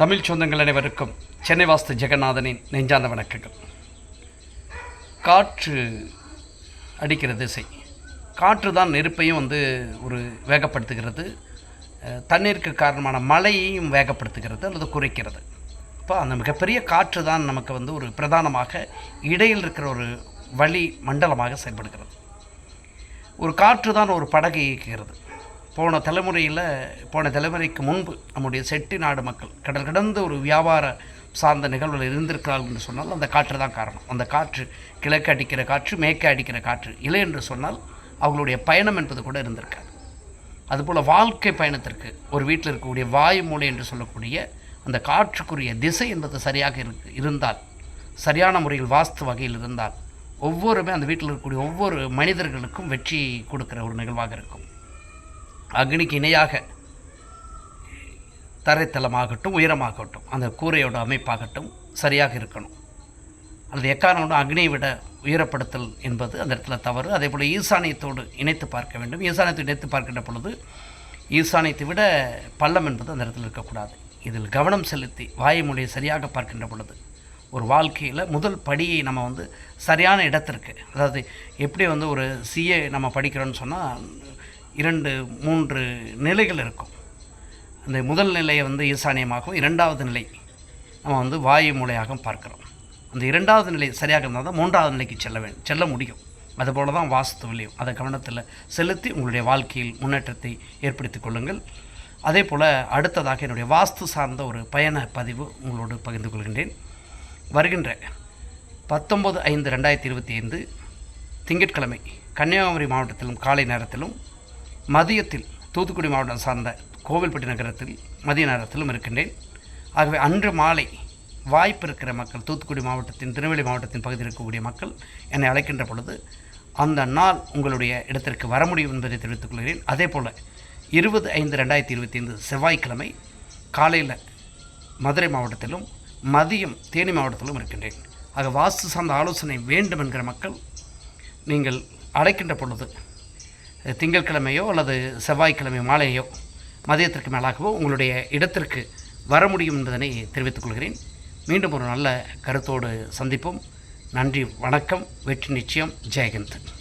தமிழ் சொந்தங்கள் அனைவருக்கும் சென்னை வாஸ்து ஜெகநாதனின் நெஞ்சார்ந்த வணக்கங்கள். காற்று அடிக்கிற திசை. காற்று தான் நெருப்பையும் வந்து ஒரு வேகப்படுத்துகிறது. தண்ணீருக்கு காரணமான மழையையும் வேகப்படுத்துகிறது அல்லது குறைக்கிறது. இப்போ அந்த மிகப்பெரிய காற்று தான் நமக்கு வந்து ஒரு பிரதானமாக இடையில் இருக்கிற ஒரு வழி மண்டலமாக செயல்படுகிறது. ஒரு காற்று தான் ஒரு படகை இயக்குகிறது. போன தலைமுறையில் போன தலைமுறைக்கு முன்பு நம்முடைய செட்டி நாடு மக்கள் கடல் கடந்த ஒரு வியாபார சார்ந்த நிகழ்வுகள் இருந்திருக்கிறார்கள் என்று சொன்னால் அந்த காற்று தான் காரணம். அந்த காற்று கிழக்கு அடிக்கிற காற்று மேற்கே அடிக்கிற காற்று இல்லை என்று சொன்னால் அவங்களுடைய பயணம் என்பது கூட இருந்திருக்காது. அதுபோல் வாழ்க்கை பயணத்திற்கு ஒரு வீட்டில் இருக்கக்கூடிய வாயு மூலை என்று சொல்லக்கூடிய அந்த காற்றுக்குரிய திசை என்பது சரியாக இருக்கு இருந்தால் சரியான முறையில் வாஸ்து வகையில் இருந்தால் ஒவ்வொருமே அந்த வீட்டில் இருக்கக்கூடிய ஒவ்வொரு மனிதர்களுக்கும் வெற்றி கொடுக்கிற ஒரு நிகழ்வாக இருக்கும். அக்னிக்கு இணையாக தரைத்தளமாகட்டும் உயரமாகட்டும் அந்த கூரையோட அமைப்பாகட்டும் சரியாக இருக்கணும். அல்லது எக்காரணம் அக்னியை விட உயரப்படுத்தல் என்பது அந்த இடத்துல தவறு. அதே போல் ஈசானியத்தோடு இணைத்து பார்க்க வேண்டும். ஈசானியத்தை இணைத்து பார்க்கின்ற பொழுது ஈசானியத்தை விட பள்ளம் என்பது அந்த இடத்துல இருக்கக்கூடாது. இதில் கவனம் செலுத்தி வாயுமொழியை சரியாக பார்க்கின்ற பொழுது ஒரு வாழ்க்கையில் முதல் படியை நம்ம வந்து சரியான இடத்திற்கு அதாவது எப்படி வந்து ஒரு சிஏ நம்ம படிக்கிறோன்னு சொன்னால் இரண்டு மூன்று நிலைகள் இருக்கும். அந்த முதல் நிலையை வந்து ஈசானியமாகவும் இரண்டாவது நிலை நம்ம வந்து வாயு மூலையாகவும் பார்க்கிறோம். அந்த இரண்டாவது நிலை சரியாக இருந்தால் தான் மூன்றாவது நிலைக்கு செல்ல வேண்டும் செல்ல முடியும். அதுபோல தான் வாஸ்துவிலையும் அதை கவனத்தில் செலுத்தி உங்களுடைய வாழ்க்கையில் முன்னேற்றத்தை ஏற்படுத்தி கொள்ளுங்கள். அதே போல் அடுத்ததாக என்னுடைய வாஸ்து சார்ந்த ஒரு பயண பதிவு உங்களோடு பகிர்ந்து கொள்கின்றேன். வருகின்ற பத்தொம்பது ஐந்து ரெண்டாயிரத்தி இருபத்தி ஐந்து திங்கட்கிழமை கன்னியாகுமரி மாவட்டத்திலும் காலை நேரத்திலும் மதியத்தில் தூத்துக்குடி மாவட்டம் சார்ந்த கோவில்பட்டி நகரத்தில் மதிய நேரத்திலும் இருக்கின்றேன். ஆகவே அன்று மாலை வாய்ப்பு இருக்கிற மக்கள் தூத்துக்குடி மாவட்டத்தின் திருநெல்வேலி மாவட்டத்தின் பகுதியில் இருக்கக்கூடிய மக்கள் என்னை அழைக்கின்ற பொழுது அந்த நாள் உங்களுடைய இடத்திற்கு வர முடியும் என்பதை தெரிவித்துக் கொள்கிறேன். அதே போல் இருபது ஐந்து ரெண்டாயிரத்தி இருபத்தி ஐந்து செவ்வாய்க்கிழமை காலையில் மதுரை மாவட்டத்திலும் மதியம் தேனி மாவட்டத்திலும் இருக்கின்றேன். ஆக வாஸ்து சார்ந்த ஆலோசனை வேண்டும் என்கிற மக்கள் நீங்கள் அழைக்கின்ற பொழுது திங்கட்கிழமையோ அல்லது செவ்வாய்க்கிழமை மாலையோ மதியத்திற்கு மேலாகவோ உங்களுடைய இடத்திற்கு வர முடியும் என்பதனை தெரிவித்துக் கொள்கிறேன். மீண்டும் ஒரு நல்ல கருத்தோடு சந்திப்போம். நன்றி வணக்கம். வெற்றி நிச்சயம். ஜெயகந்த்